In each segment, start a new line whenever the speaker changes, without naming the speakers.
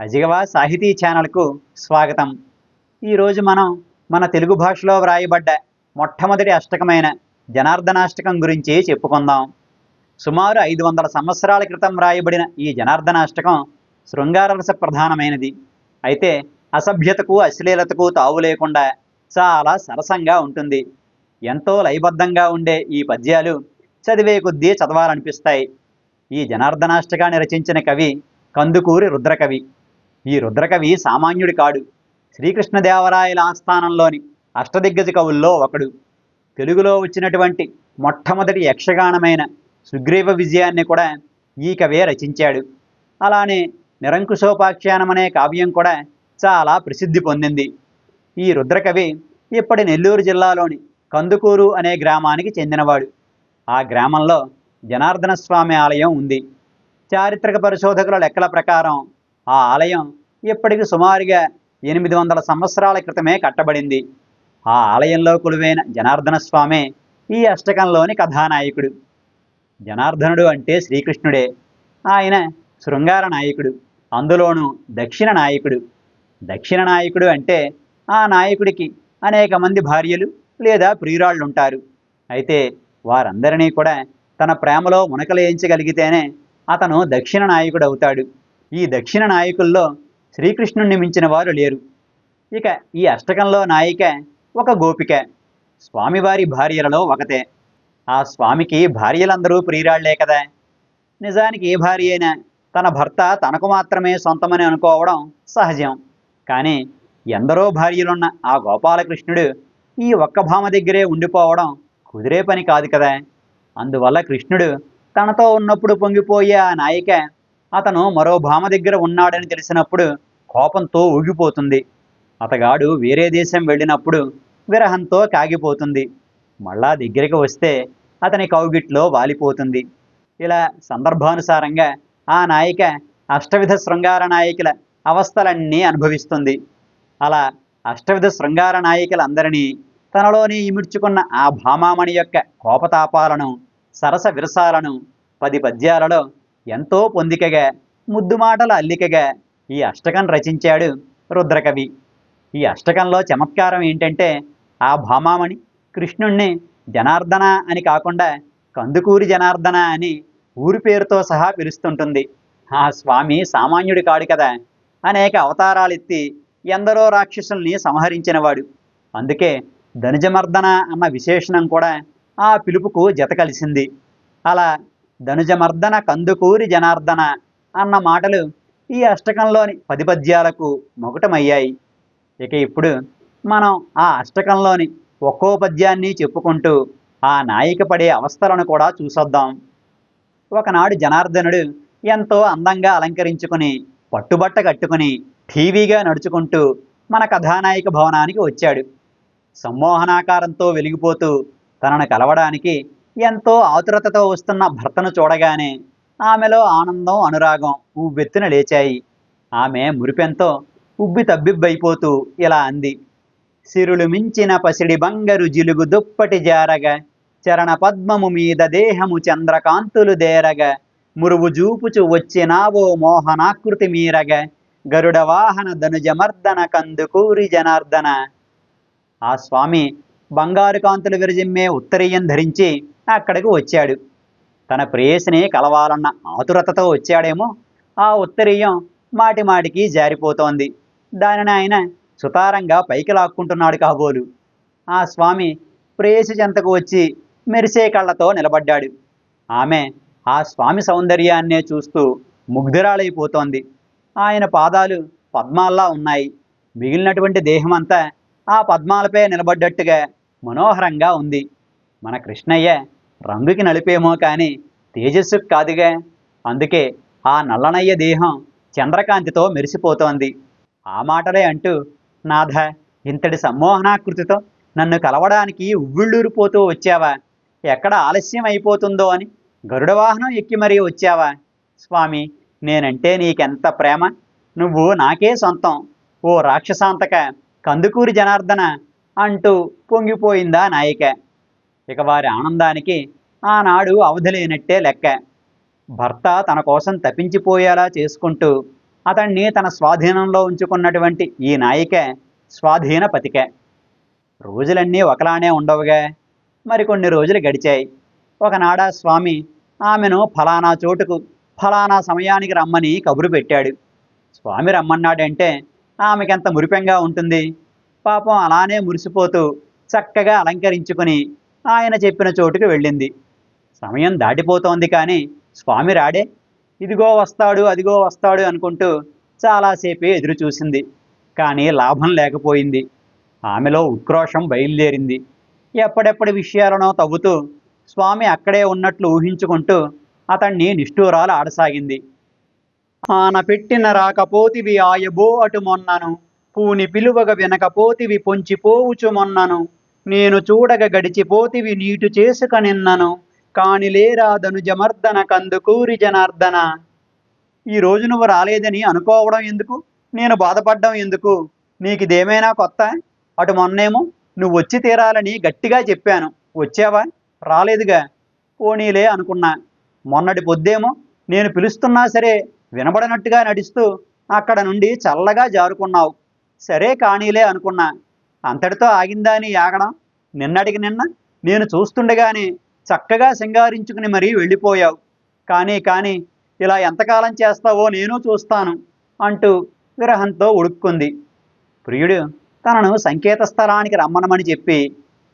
అజిగవా సాహితీ ఛానల్కు స్వాగతం. ఈరోజు మనం మన తెలుగు భాషలో వ్రాయబడ్డ మొట్టమొదటి అష్టకమైన జనార్దనాష్టకం గురించి చెప్పుకుందాం. సుమారు ఐదు వందల సంవత్సరాల క్రితం వ్రాయబడిన ఈ జనార్దనాష్టకం శృంగారరస ప్రధానమైనది. అయితే అసభ్యతకు అశ్లీలతకు తావు లేకుండా చాలా సరసంగా ఉంటుంది. ఎంతో లయబద్ధంగా ఉండే ఈ పద్యాలు చదివే కొద్దీ చదవాలనిపిస్తాయి. ఈ జనార్దనాష్టకాన్ని రచించిన కవి కందుకూరి రుద్రకవి. ఈ రుద్రకవి సామాన్యుడి కాడు. శ్రీకృష్ణదేవరాయల ఆస్థానంలోని అష్టదిగ్గజ కవుల్లో ఒకడు. తెలుగులో వచ్చినటువంటి మొట్టమొదటి యక్షగానమైన సుగ్రీవ విజయాన్ని కూడా ఈ కవే రచించాడు. అలానే నిరంకుశోపాఖ్యానం అనే కావ్యం కూడా చాలా ప్రసిద్ధి పొందింది. ఈ రుద్రకవి ఇప్పటి నెల్లూరు జిల్లాలోని కందుకూరు అనే గ్రామానికి చెందినవాడు. ఆ గ్రామంలో జనార్దన స్వామి ఆలయం ఉంది. చారిత్రక పరిశోధకుల లెక్కల ప్రకారం ఆ ఆలయం ఇప్పటికి సుమారుగా ఎనిమిది వందల సంవత్సరాల క్రితమే కట్టబడింది. ఆ ఆలయంలో కొలువైన జనార్దన స్వామి ఈ అష్టకంలోని కథానాయకుడు. జనార్దనుడు అంటే శ్రీకృష్ణుడే. ఆయన శృంగార నాయకుడు. అందులోనూ దక్షిణ నాయకుడు. దక్షిణ నాయకుడు అంటే ఆ నాయకుడికి అనేక మంది భార్యలు లేదా ప్రియురాళ్ళు ఉంటారు అయితే వారందరినీ కూడా తన ప్రేమలో మునకలేయించగలిగితేనే అతను దక్షిణ నాయకుడు అవుతాడు ఈ దక్షిణ నాయకుల్లో శ్రీకృష్ణుణ్ణి మించిన వారు లేరు. ఇక ఈ అష్టకంలో నాయిక ఒక గోపిక. స్వామివారి భార్యలలో ఒకతే. ఆ స్వామికి భార్యలందరూ ప్రియురాళ్ళే కదా. నిజానికి ఏ భార్య అయినా తన భర్త తనకు మాత్రమే సొంతమని అనుకోవడం సహజం. కానీ ఎందరో భార్యలున్న ఆ గోపాలకృష్ణుడు ఈ ఒక్క భామ దగ్గరే ఉండిపోవడం కుదిరే పని కాదు కదా. అందువల్ల కృష్ణుడు తనతో ఉన్నప్పుడు పొంగిపోయే ఆ నాయిక అతను మరో భామ దగ్గర ఉన్నాడని తెలిసినప్పుడు కోపంతో ఊగిపోతుంది. అతగాడు వేరే దేశం వెళ్ళినప్పుడు విరహంతో కాగిపోతుంది. మళ్ళా దగ్గరికి వస్తే అతని కౌగిట్లో వాలిపోతుంది. ఇలా సందర్భానుసారంగా ఆ నాయిక అష్టవిధ శృంగార నాయకుల అవస్థలన్నీ అనుభవిస్తుంది. అలా అష్టవిధ శృంగార నాయకులందరినీ తనలోని ఇమిడ్చుకున్న ఆ భామామణి యొక్క కోపతాపాలను సరస విరసాలను పది పద్యాలలో ఎంతో పొందికగా ముద్దు మాటల అల్లికగా ఈ అష్టకం రచించాడు రుద్రకవి. ఈ అష్టకంలో చమత్కారం ఏంటంటే ఆ భామామణి కృష్ణుణ్ణి జనార్దన అని కాకుండా కందుకూరి జనార్దన అని ఊరి పేరుతో సహా పిలుస్తుంటుంది. ఆ స్వామి సామాన్యుడు కాడు కదా. అనేక అవతారాలెత్తి ఎందరో రాక్షసుల్ని సంహరించినవాడు. అందుకే ధనుజమర్దన అన్న విశేషణం కూడా ఆ పిలుపుకు జత కలిసింది. అలా ధనుజమర్దన కందుకూరి జనార్దన అన్న మాటలు ఈ అష్టకంలోని పది పద్యాలకు మొగటమయ్యాయి ఇక ఇప్పుడు మనం ఆ అష్టకంలోని ఒక్కో పద్యాన్ని చెప్పుకుంటూ ఆ నాయిక పడే అవస్థలను కూడా చూసొద్దాం. ఒకనాడు జనార్దనుడు ఎంతో అందంగా అలంకరించుకుని పట్టుబట్ట కట్టుకుని ఠీవీగా నడుచుకుంటూ మన కథానాయక భవనానికి వచ్చాడు. సమ్మోహనాకారంతో వెలిగిపోతూ తనను కలవడానికి ఎంతో ఆతురతతో వస్తున్న భర్తను చూడగానే ఆమెలో ఆనందం అనురాగం ఉవ్వెత్తున లేచాయి. ఆమె మురిపెంతో ఉబ్బి తబ్బిబ్బైపోతూ ఇలా అంది. సిరులు మించిన పసిడి బంగరు జిలుగు దుప్పటి జారగ చరణ పద్మము మీద దేహము చంద్రకాంతులు దేరగ మురువు జూపుచు వచ్చినావో మోహనాకృతి మీరగ గరుడ వాహన ధనుజమర్దన కందుకూరి జనార్దన. ఆ స్వామి బంగారు కాంతులు విరజిమ్మే ఉత్తరీయం ధరించి అక్కడికి వచ్చాడు. తన ప్రేయసిని కలవాలన్న ఆతురతతో వచ్చాడేమో ఆ ఉత్తరీయం మాటి మాటికి జారిపోతోంది. దానిని ఆయన సుతారంగా పైకి లాక్కుంటున్నాడు కాబోలు. ఆ స్వామి ప్రేయసి చెంతకు వచ్చి మెరిసే కళ్ళతో నిలబడ్డాడు. ఆమె ఆ స్వామి సౌందర్యాన్నే చూస్తూ ముగ్ధురాలైపోతోంది. ఆయన పాదాలు పద్మాల్లా ఉన్నాయి. మిగిలినటువంటి దేహమంతా ఆ పద్మాలపై నిలబడ్డట్టుగా మనోహరంగా ఉంది. మన కృష్ణయ్య రంగుకి నలిపేమో కానీ తేజస్సు కాదుగా. అందుకే ఆ నల్లనయ్య దేహం చంద్రకాంతితో మెరిసిపోతోంది. ఆ మాటలే అంటూ నాథ ఇంతటి సమ్మోహనాకృతితో నన్ను కలవడానికి ఉవ్విళ్ళూరిపోతూ వచ్చావా? ఎక్కడ ఆలస్యం అయిపోతుందో అని గరుడ వాహనం ఎక్కి మరీ వచ్చావా? స్వామి నేనంటే నీకెంత ప్రేమ? నువ్వు నాకే సొంతం. ఓ రాక్షసాంతక కందుకూరి జనార్దన అంటూ పొంగిపోయిందా నాయిక. ఇక వారి ఆనందానికి ఆనాడు అవధి లేనట్టే లెక్క. భర్త తన కోసం తప్పించిపోయేలా చేసుకుంటూ అతన్ని తన స్వాధీనంలో ఉంచుకున్నటువంటి ఈ నాయిక స్వాధీన పతిక. రోజులన్నీ ఒకలానే ఉండవుగా. మరికొన్ని రోజులు గడిచాయి. ఒకనాడా స్వామి ఆమెను ఫలానా చోటుకు ఫలానా సమయానికి రమ్మని కబురు పెట్టాడు. స్వామి రమ్మన్నాడంటే ఆమెకెంత మురిపెంగా ఉంటుంది? పాపం అలానే మురిసిపోతూ చక్కగా అలంకరించుకుని ఆయన చెప్పిన చోటుకు వెళ్ళింది. సమయం దాటిపోతోంది కానీ స్వామి రాడే ఇదిగో వస్తాడు అదిగో వస్తాడు అనుకుంటూ చాలాసేపే ఎదురు చూసింది. కానీ లాభం లేకపోయింది. ఆమెలో ఉక్రోషం బయలుదేరింది. ఎప్పడెప్పటి విషయాలనో తవ్వుతూ స్వామి అక్కడే ఉన్నట్లు ఊహించుకుంటూ అతన్ని నిష్ఠూరాలు ఆడసాగింది. ఆన పెట్టిన రాకపోతివి ఆయబో అటు మొన్నను పూని పిలువగ వినకపోతివి పొంచిపోవుచు మొన్నను. నేను చూడగ గడిచిపోతివి నీటు చేసుక నిన్నను. కాని లేరాదను జమర్దన కందుకూరి జనార్దన. ఈ రోజు నువ్వు రాలేదని అనుకోవడం ఎందుకు? నేను బాధపడ్డం ఎందుకు? నీకు ఇదేమైనా కొత్త? అటు మొన్నేమో నువ్వు వచ్చి తీరాలని గట్టిగా చెప్పాను. వచ్చావా? రాలేదుగా. పోనీలే అనుకున్నా. మొన్నటి పొద్దేమో నేను పిలుస్తున్నా సరే వినబడనట్టుగా నడుస్తూ అక్కడ నుండి చల్లగా జారుకున్నావు. సరే కానీలే అనుకున్నా. అంతటితో ఆగిందా అని ఆగడం నిన్నటికి నిన్న నేను చూస్తుండగానే చక్కగా సింగారించుకుని మరీ వెళ్ళిపోయావు. కానీ కానీ ఇలా ఎంతకాలం చేస్తావో నేను చూస్తాను అంటూ విరహంతో ఉడుక్కుంది. ప్రియుడు తనను సంకేత స్థలానికి రమ్మనమని చెప్పి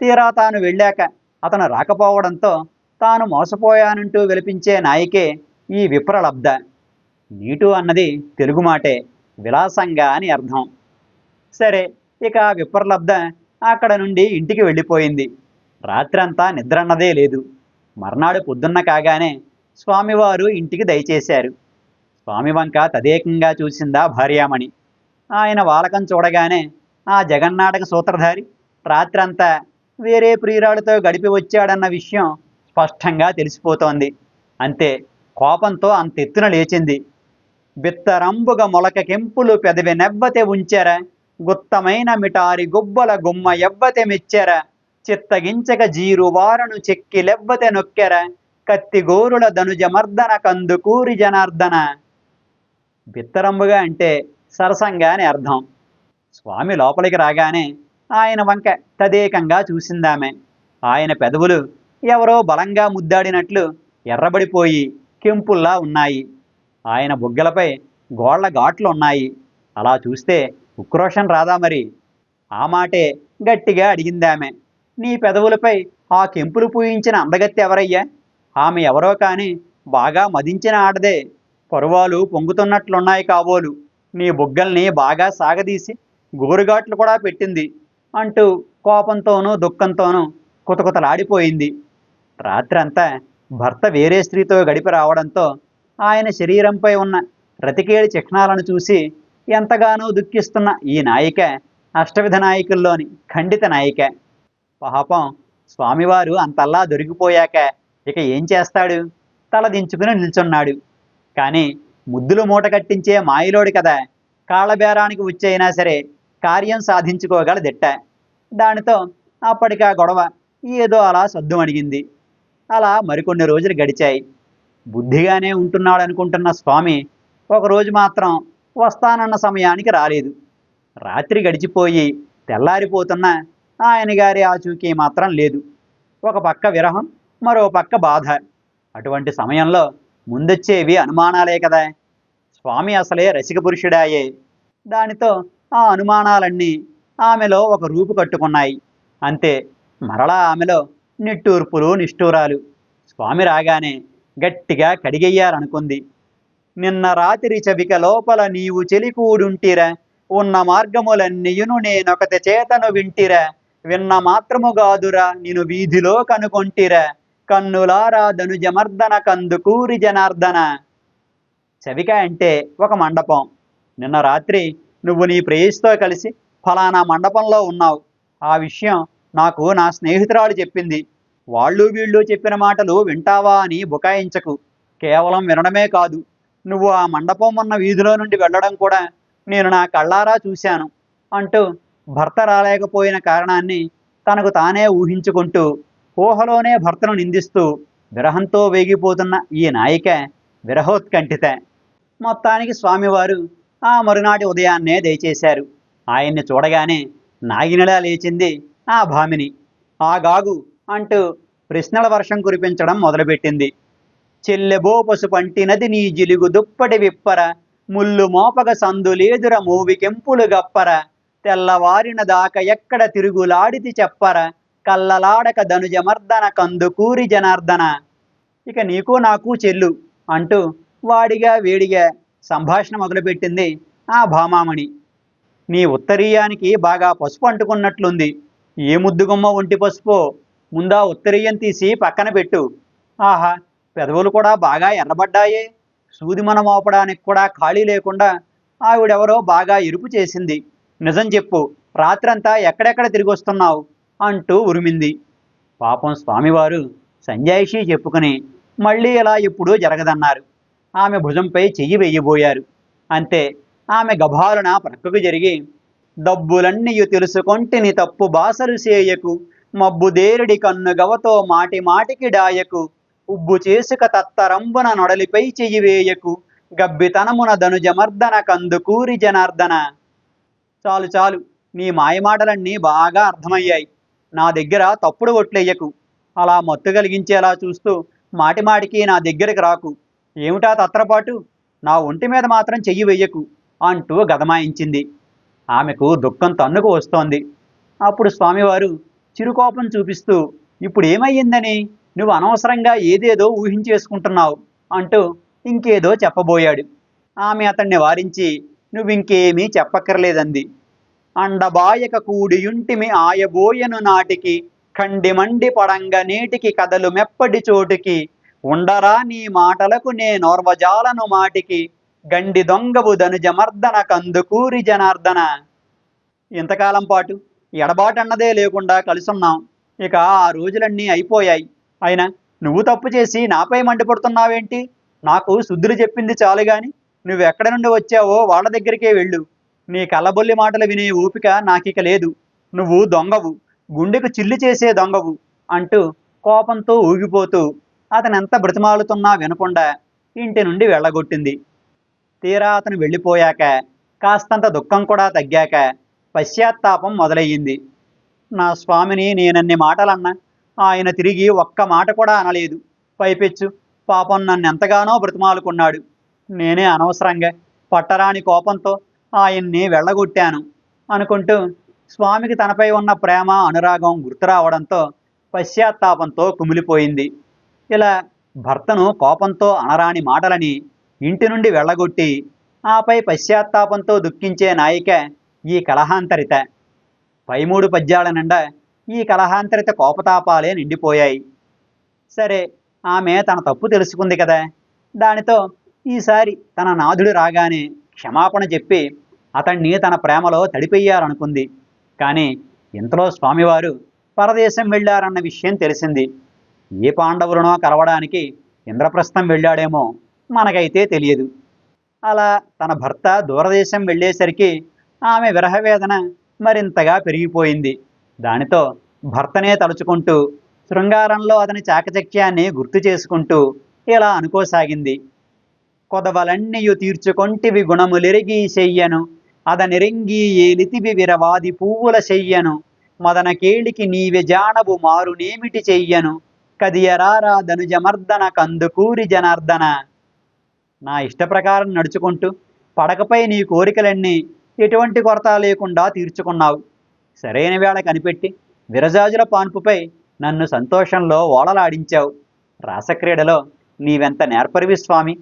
తీరా తాను వెళ్ళాక అతను రాకపోవడంతో తాను మోసపోయానంటూ విలపించే నాయికే ఈ విప్రలబ్ధ. నీటు అన్నది తెలుగు మాటే విలాసంగా అని అర్థం. సరే ఇక ఆ విప్రలబ్ధ అక్కడ నుండి ఇంటికి వెళ్ళిపోయింది. రాత్రంతా నిద్రన్నదే లేదు. మర్నాడు పొద్దున్న కాగానే స్వామివారు ఇంటికి దయచేశారు. స్వామి వంక తదేకంగా చూసిందా భార్యామణి. ఆయన వాలకం చూడగానే ఆ జగన్నాటక సూత్రధారి రాత్రంతా వేరే ప్రియురాలతో గడిపి వచ్చాడన్న విషయం స్పష్టంగా తెలిసిపోతోంది. అంతే కోపంతో అంతెత్తున లేచింది. బిత్తరంబుగ మొలక కెంపులు పెదవి నెవ్వతే ఉంచారా గుత్తమైన మిటారి గుబ్బల గుమ్మ ఎవ్వతె మెచ్చెర చిత్తగించక జీరు వారను చెక్కి లెవ్వతే నొక్కెర కత్తిగోరుల ధనుజమర్దన కందుకూరి జనార్దన. బిత్తరంబుగా అంటే సరసంగా అని అర్థం. స్వామి లోపలికి రాగానే ఆయన వంక తదేకంగా చూసిందామె. ఆయన పెదవులు ఎవరో బలంగా ముద్దాడినట్లు ఎర్రబడిపోయి కెంపుల్లా ఉన్నాయి. ఆయన బుగ్గలపై గోళ్ళ ఘాట్లు ఉన్నాయి. అలా చూస్తే ఉక్రోషం రాదా మరి? ఆ మాటే గట్టిగా అడిగిందామె నీ పెదవులపై ఆ కెంపులు పూయించిన అందగత్తె ఎవరయ్యా? ఆమె ఎవరో కాని బాగా మదించిన ఆడదే. పరువాలు పొంగుతున్నట్లున్నాయి కాబోలు. నీ బుగ్గల్ని బాగా సాగదీసి గోరుగాట్లు కూడా పెట్టింది. అంటూ కోపంతోనూ దుఃఖంతోనూ కుతకుతలాడిపోయింది. రాత్రంతా భర్త వేరే స్త్రీతో గడిపి రావడంతో ఆయన శరీరంపై ఉన్న రతికేడి చిహ్నాలను చూసి ఎంతగానో దుఃఖిస్తున్న ఈ నాయిక అష్టవిధ నాయకుల్లోని ఖండిత నాయిక. పాపం స్వామివారు అంతల్లా దొరికిపోయాక ఇక ఏం చేస్తాడు? తలదించుకుని నిల్చున్నాడు. కానీ ముద్దులు మూట కట్టించే మాయలోడు కదా కాళ్ళబేరానికి వచ్చైనా సరే కార్యం సాధించుకోగల దిట్ట దానితో అప్పటికా గొడవ ఏదో అలా సద్దు అడిగింది అలా మరికొన్ని రోజులు గడిచాయి. బుద్ధిగానే ఉంటున్నాడు అనుకుంటున్న స్వామి ఒకరోజు మాత్రం వస్తానన్న సమయానికి రాలేదు. రాత్రి గడిచిపోయి తెల్లారిపోతున్న ఆయన గారి ఆచూకీ మాత్రం లేదు. ఒక పక్క విరహం మరో పక్క బాధ. అటువంటి సమయంలో ముందొచ్చేవి అనుమానాలే కదా. స్వామి అసలే రసిక పురుషుడాయే. దానితో ఆ అనుమానాలన్నీ ఆమెలో ఒక రూపు కట్టుకున్నాయి. అంతే మరలా ఆమెలో నిట్టూర్పులు నిష్ఠూరాలు. స్వామి రాగానే గట్టిగా కడిగెయ్యాలనుకుంది నిన్న రాత్రి చవిక లోపల నీవు చెలికూడుంటిరా ఉన్న మార్గములన్నీయును నేనొకటి చేతను వింటిరా. విన్న మాత్రము గాదురా నిను వీధిలో కనుకొంటిరా. కన్నులారా ధనుజమర్దన కందుకూరి జనార్దన. చవిక అంటే ఒక మండపం. నిన్న రాత్రి నువ్వు నీ ప్రేయస్తో కలిసి ఫలానా మండపంలో ఉన్నావు. ఆ విషయం నాకు నా స్నేహితురాలు చెప్పింది. వాళ్ళు వీళ్ళు చెప్పిన మాటలు వింటావా అని బుకాయించకు. కేవలం వినడమే కాదు నువ్వు ఆ మండపం ఉన్న వీధిలో నుండి వెళ్ళడం కూడా నేను నా కళ్ళారా చూశాను అంటూ భర్త రాలేకపోయిన కారణాన్ని తనకు తానే ఊహించుకుంటూ ఊహలోనే భర్తను నిందిస్తూ విరహంతో వేగిపోతున్న ఈ నాయిక విరహోత్కంఠిత. మొత్తానికి స్వామివారు ఆ మరునాటి ఉదయాన్నే దయచేశారు ఆయన్ని చూడగానే నాగినిలా లేచింది ఆ భామిని. ఆ గాగు అంటూ ప్రశ్నల వర్షం కురిపించడం మొదలుపెట్టింది. చెల్లెబో పసుపంటినది నీ జిలుగు దుప్పటి విప్పర. ముల్లు మోపగ సందులేదుర మూవికెంపులు గప్పర. తెల్లవారిన దాక ఎక్కడ తిరుగులాడితి చెప్పర. కల్లలాడక ధనుజమర్దన కందుకూరి జనార్దన. ఇక నీకు నాకు చెల్లు అంటూ వాడిగా వేడిగా సంభాషణ మొదలుపెట్టింది ఆ భామామణి. నీ ఉత్తరీయానికి బాగా పసుపు అంటుకున్నట్లుంది. ఏ ముద్దుగుమ్మ ఒంటి పసుపో? ముందా ఉత్తరీయం తీసి పక్కన పెట్టు. ఆహా పెదవులు కూడా బాగా ఎర్రబడ్డాయే. సూది మనం మోపడానికి కూడా ఖాళీ లేకుండా ఆవిడెవరో బాగా ఎరుపు చేసింది. నిజం చెప్పు రాత్రంతా ఎక్కడెక్కడ తిరిగి వస్తున్నావు అంటూ ఉరిమింది. పాపం స్వామివారు సంజాయిషి చెప్పుకుని మళ్ళీ ఇలా ఎప్పుడూ జరగదన్నారు. ఆమె భుజంపై చెయ్యి వెయ్యబోయారు అంతే ఆమె గభాలున ప్రక్కకు జరిగి డబ్బులన్నీయు తెలుసుకొంటిని తప్పు బాసలు సేయకు మబ్బు కన్నుగవతో కన్ను మాటి మాటికి డాయకు ఉబ్బు చేసుక తత్తరంబున నొడలిపై చెయ్యివేయకు గబ్బితనమున ధనుజమర్దన కందుకూరి జనార్దన. చాలు చాలు నీ మాయమాటలన్నీ బాగా అర్థమయ్యాయి. నా దగ్గర తప్పుడు ఒట్లెయ్యకు అలా మత్తు కలిగించేలా చూస్తూ మాటిమాటికి నా దగ్గరికి రాకు. ఏమిటా తత్రపాటు? నా ఒంటి మీద మాత్రం చెయ్యి వెయ్యకు అంటూ గదమాయించింది. ఆమెకు దుఃఖం తన్నుకు వస్తోంది. అప్పుడు స్వామివారు చిరుకోపం చూపిస్తూ ఇప్పుడు ఏమయ్యిందని నువ్వు అనవసరంగా ఏదేదో ఊహించేసుకుంటున్నావు అంటూ ఇంకేదో చెప్పబోయాడు. ఆమె అతన్ని వారించి నువ్వింకేమీ చెప్పక్కర్లేదంది. అండబాయక కూడియుంటిమి ఆయబోయను నాటికి కండిమండి పడంగ నేటికి కథలు మెప్పటి చోటుకి ఉండరా నీ మాటలకు నే నోర్వజాలను మాటికి గండి దొంగవు ధనుజమర్దన కందుకూరి జనార్దన. ఇంతకాలం పాటు ఎడబాటన్నదే లేకుండా కలుసున్నాం. ఇక ఆ రోజులన్నీ అయిపోయాయి. అయినా నువ్వు తప్పు చేసి నాపై మండిపడుతున్నావేంటి? నాకు శుద్ధులు చెప్పింది చాలు గాని నువ్వెక్కడ నుండి వచ్చావో వాళ్ళ దగ్గరికే వెళ్ళు. నీ కలబొల్లి మాటలు వినే ఓపిక నాకిక లేదు. నువ్వు దొంగవు. గుండెకు చిల్లు చేసే దొంగవు అంటూ కోపంతో ఊగిపోతూ అతను ఎంత బ్రతిమాలుతున్నా వినకుండా ఇంటి నుండి వెళ్ళగొట్టింది. తీరా అతను వెళ్ళిపోయాక కాస్తంత దుఃఖం కూడా తగ్గాక పశ్చాత్తాపం మొదలయ్యింది. నా స్వామిని నేనన్ని మాటలన్నా ఆయన తిరిగి ఒక్క మాట కూడా అనలేదు. పైపెచ్చు. పాపం నన్ను ఎంతగానో బ్రతిమాలుకున్నాడు. నేనే అనవసరంగా పట్టరాని కోపంతో ఆయన్ని వెళ్ళగొట్టాను అనుకుంటూ స్వామికి తనపై ఉన్న ప్రేమ అనురాగం గుర్తురావడంతో పశ్చాత్తాపంతో కుమిలిపోయింది. ఇలా భర్తను కోపంతో అనరాని మాటలని ఇంటి నుండి వెళ్ళగొట్టి ఆపై పశ్చాత్తాపంతో దుఃఖించే నాయిక ఈ కలహాంతరిత. పై మూడు పద్యాల నిండా ఈ కలహాంతరిత కోపతాపాలే నిండిపోయాయి. సరే ఆమె తన తప్పు తెలుసుకుంది కదా. దానితో ఈసారి తన నాథుడు రాగానే క్షమాపణ చెప్పి అతన్ని తన ప్రేమలో తడిపెయ్యాలనుకుంది. కానీ ఇంతలో స్వామివారు పరదేశం వెళ్ళారన్న విషయం తెలిసింది. ఏ పాండవులనో కలవడానికి ఇంద్రప్రస్థం వెళ్ళాడేమో మనకైతే తెలియదు. అలా తన భర్త దూరదేశం వెళ్ళేసరికి ఆమె విరహవేదన మరింతగా పెరిగిపోయింది. దానితో భర్తనే తలుచుకుంటూ శృంగారంలో అతని చాకచక్యాన్ని గుర్తు చేసుకుంటూ ఇలా అనుకోసాగింది. కొదవలన్నీయు తీర్చుకొంటివి గుణములెరిగి చెయ్యను అదనెరింగి ఏలితివి విరవాది పువ్వుల చెయ్యను మదన కేళికి నీవి జానబు మారునేమిటి చెయ్యను కదియరారా ధనుజమర్దన కందుకూరి జనార్దన. నా ఇష్టప్రకారం నడుచుకుంటూ పడకపై నీ కోరికలన్నీ ఎటువంటి కొరత లేకుండా తీర్చుకున్నావు. సరైన వేళ కనిపెట్టి విరజాజుల పాన్పుపై నన్ను సంతోషంలో ఓడలాడించావు. రాసక్రీడలో నీవెంత నేర్పరివి స్వామి?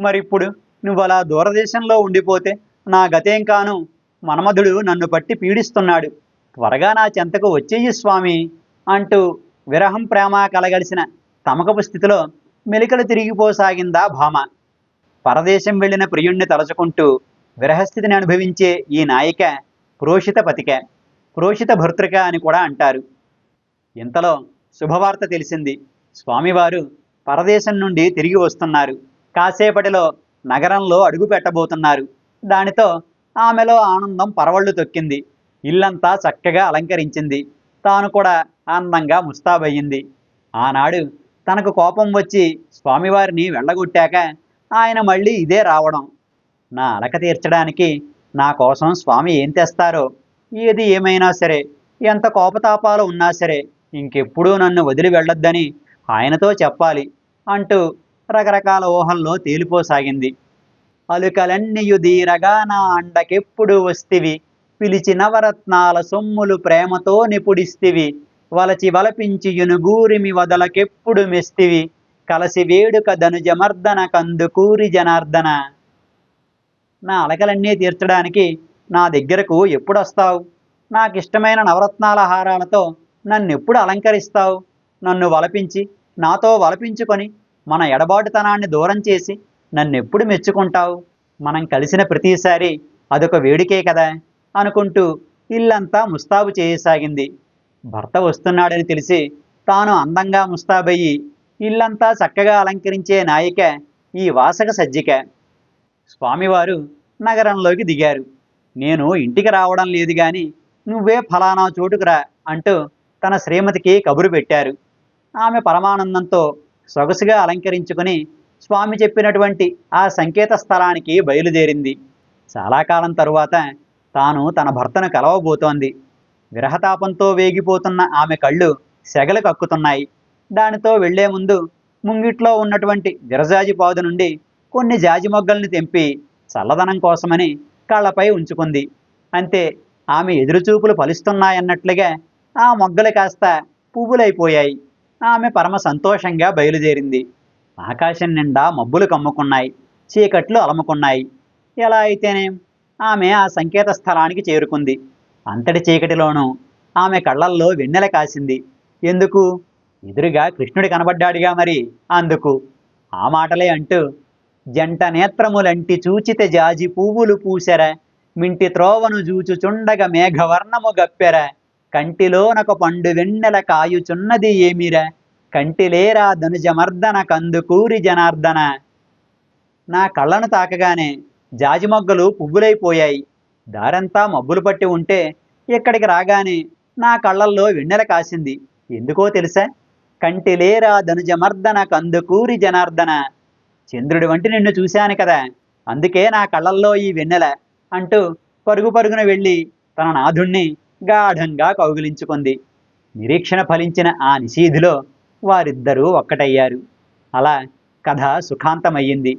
మరిప్పుడు నువ్వు అలా దూరదేశంలో ఉండిపోతే నా గతేం కాను? మన్మధుడు నన్ను పట్టి పీడిస్తున్నాడు. త్వరగా నా చెంతకు వచ్చేయి స్వామి అంటూ విరహం ప్రేమ కలగలిసిన తమకపు స్థితిలో మెలికలు తిరిగిపోసాగిందా భామ. పరదేశం వెళ్ళిన ప్రియుణ్ణి తలచుకుంటూ విరహస్థితిని అనుభవించే ఈ నాయిక పురోషిత పతిక. ప్రోషిత భర్తృక అని కూడా అంటారు. ఇంతలో శుభవార్త తెలిసింది. స్వామివారు పరదేశం నుండి తిరిగి వస్తున్నారు. కాసేపటిలో నగరంలో అడుగు పెట్టబోతున్నారు. దానితో ఆమెలో ఆనందం పరవళ్ళు తొక్కింది. ఇల్లంతా చక్కగా అలంకరించింది. తాను కూడా ఆనందంగా ముస్తాబయ్యింది. ఆనాడు తనకు కోపం వచ్చి స్వామివారిని వెళ్ళగొట్టాక ఆయన మళ్ళీ ఇదే రావడం. నా అలక తీర్చడానికి నా కోసం స్వామి ఏం తెస్తారో ఏది ఏమైనా సరే ఎంత కోపతాపాలు ఉన్నా సరే ఇంకెప్పుడూ నన్ను వదిలి వెళ్ళొద్దని ఆయనతో చెప్పాలి అంటూ రకరకాల ఊహల్లో తేలిపోసాగింది. అలుకలన్నీయు దీరగా నా అండకెప్పుడు వస్తివి? పిలిచి నవరత్నాల సొమ్ములు ప్రేమతో నిపుడిస్తివి? వలచి వలపించి యునుగూరిమి వదలకెప్పుడు మెస్తివి? కలసి వేడుక ధనుజమర్దన కందుకూరి జనార్దన. నా అలకలన్నీ తీర్చడానికి నా దగ్గరకు ఎప్పుడు వస్తావు? నాకు ఇష్టమైన నవరత్నాల హారాలతో నన్ను ఎప్పుడు అలంకరిస్తావు? నన్ను వలపించి నాతో వలపించుకొని మన ఎడబాటుతనాన్ని దూరం చేసి నన్ను ఎప్పుడు మెచ్చుకుంటావు? మనం కలిసిన ప్రతిసారి అదొక వేడికే కదా? అనుకుంటూ ఇల్లంతా ముస్తాబు చేయసాగింది. భర్త వస్తున్నాడని తెలిసి తాను అందంగా ముస్తాబయ్యి ఇల్లంతా చక్కగా అలంకరించే నాయిక ఈ వాసక సజ్జిక. స్వామివారు నగరంలోకి దిగారు. నేను ఇంటికి రావడం లేదు గాని నువ్వే ఫలానా చోటుకురా అంటూ తన శ్రీమతికి కబురు పెట్టారు. ఆమె పరమానందంతో సొగసుగా అలంకరించుకుని స్వామి చెప్పినటువంటి ఆ సంకేత స్థలానికి బయలుదేరింది. చాలా కాలం తరువాత తాను తన భర్తను కలవబోతోంది. విరహతాపంతో వేగిపోతున్న ఆమె కళ్ళు సెగలు కక్కుతున్నాయి. దానితో వెళ్ళే ముందు ముంగిట్లో ఉన్నటువంటి విరజాజి పాదు నుండి కొన్ని జాజి మొగ్గల్ని తెంపి చల్లదనం కోసమని కళ్ళపై ఉంచుకుంది. అంతే ఆమె ఎదురుచూపులు ఫలిస్తున్నాయన్నట్లుగా ఆ మొగ్గలు కాస్త పువ్వులైపోయాయి. ఆమె పరమ సంతోషంగా బయలుదేరింది. ఆకాశం నిండా మబ్బులు కమ్ముకున్నాయి. చీకట్లు అలముకున్నాయి. ఎలా అయితేనేం ఆమె ఆ సంకేత స్థలానికి చేరుకుంది. అంతటి చీకటిలోనూ ఆమె కళ్ళల్లో వెన్నెల కాసింది. ఎందుకు? ఎదురుగా కృష్ణుడు కనబడ్డాడుగా మరి. అందుకు. ఆ మాటలే అంటూ జంట నేత్రములంటి చూచిత జాజి పువ్వులు పూసెర మింటి త్రోవను జూచుచుండగ మేఘవర్ణము గప్పెర. కంటిలోనొక పండు వెన్నెల కాయుచున్నది ఏమిర? కంటిలేరా ధనుజమర్దన కందుకూరి జనార్దన. నా కళ్ళను తాకగానే జాజి మొగ్గలు పువ్వులైపోయాయి. దారంతా మబ్బులు పట్టి ఉంటే ఇక్కడికి రాగానే నా కళ్ళల్లో వెన్నెల కాసింది. ఎందుకో తెలుసా? కంటిలేరా ధనుజమర్దన కందుకూరి జనార్దన. చంద్రుడి వంటి నిన్ను చూశాను కదా. అందుకే నా కళ్ళల్లో ఈ వెన్నెల అంటూ పరుగు పరుగున వెళ్ళి తన నాథుణ్ణి గాఢంగా కౌగిలించుకుంది. నిరీక్షణ ఫలించిన ఆ నిశీధిలో వారిద్దరూ ఒక్కటయ్యారు. అలా కథ సుఖాంతమయ్యింది.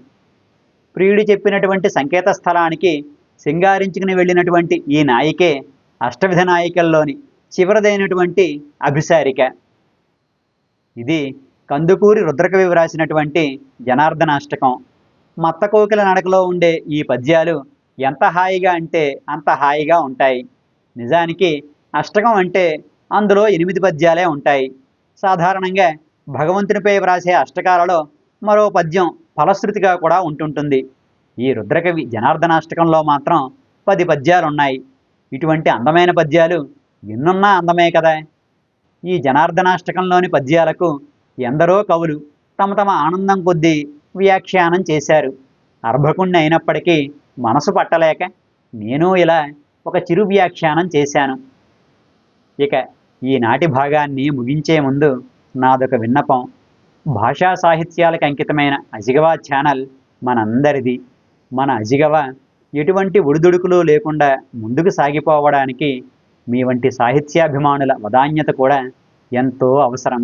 ప్రియుడు చెప్పినటువంటి సంకేత స్థలానికి సింగారించుకుని వెళ్ళినటువంటి ఈ నాయికే అష్టవిధ నాయికల్లోని చివరిదైనటువంటి అభిసారిక. ఇది కందుకూరి రుద్రకవి వ్రాసినటువంటి జనార్దనాష్టకం. మత్త కోకిల నడకలో ఉండే ఈ పద్యాలు ఎంత హాయిగా అంటే అంత హాయిగా ఉంటాయి. నిజానికి అష్టకం అంటే అందులో ఎనిమిది పద్యాలే ఉంటాయి. సాధారణంగా భగవంతునిపై వ్రాసే అష్టకాలలో మరో పద్యం ఫలశ్రుతిగా కూడా ఉంటుంటుంది. ఈ రుద్రకవి జనార్దనాష్టకంలో మాత్రం పది పద్యాలు ఉన్నాయి ఇటువంటి అందమైన పద్యాలు ఎన్నున్నా అందమే కదా? ఈ జనార్దనాష్టకంలోని పద్యాలకు ఎందరో కవులు తమ తమ ఆనందం కొద్దీ వ్యాఖ్యానం చేశారు. అర్భకుణ్ణి అయినప్పటికీ మనసు పట్టలేక నేను ఇలా ఒక చిరు వ్యాఖ్యానం చేశాను. ఇక ఈనాటి భాగాన్ని ముగించే ముందు నాదొక విన్నపం. భాషా సాహిత్యాలకు అంకితమైన అజిగవా ఛానల్ మనందరిది. మన అజిగవ ఎటువంటి ఒడిదుడుకులు లేకుండా ముందుకు సాగిపోవడానికి మీ వంటి సాహిత్యాభిమానుల వదాన్యత కూడా ఎంతో అవసరం.